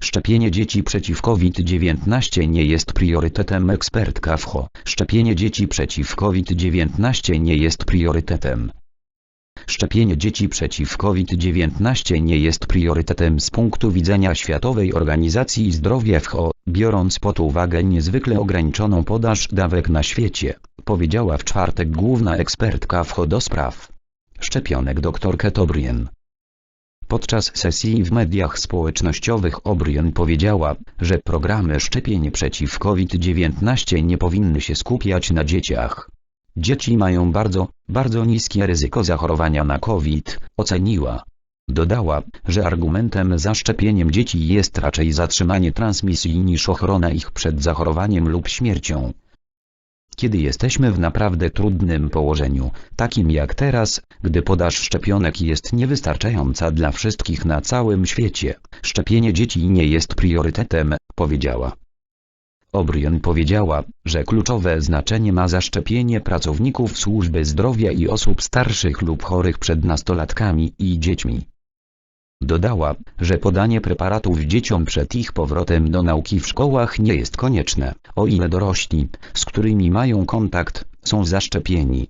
Szczepienie dzieci przeciw COVID-19 nie jest priorytetem ekspertka WHO. Szczepienie dzieci przeciw COVID-19 nie jest priorytetem. Szczepienie dzieci przeciw COVID-19 nie jest priorytetem z punktu widzenia Światowej Organizacji Zdrowia WHO, biorąc pod uwagę niezwykle ograniczoną podaż dawek na świecie, powiedziała w czwartek główna ekspertka WHO do spraw szczepionek dr Kate O'Brien. Podczas sesji w mediach społecznościowych O'Brien powiedziała, że programy szczepień przeciw COVID-19 nie powinny się skupiać na dzieciach. Dzieci mają bardzo, bardzo niskie ryzyko zachorowania na COVID, oceniła. Dodała, że argumentem za szczepieniem dzieci jest raczej zatrzymanie transmisji niż ochrona ich przed zachorowaniem lub śmiercią. Kiedy jesteśmy w naprawdę trudnym położeniu, takim jak teraz, gdy podaż szczepionek jest niewystarczająca dla wszystkich na całym świecie, szczepienie dzieci nie jest priorytetem, powiedziała. O'Brien powiedziała, że kluczowe znaczenie ma zaszczepienie pracowników służby zdrowia i osób starszych lub chorych przed nastolatkami i dziećmi. Dodała, że podanie preparatów dzieciom przed ich powrotem do nauki w szkołach nie jest konieczne, o ile dorośli, z którymi mają kontakt, są zaszczepieni.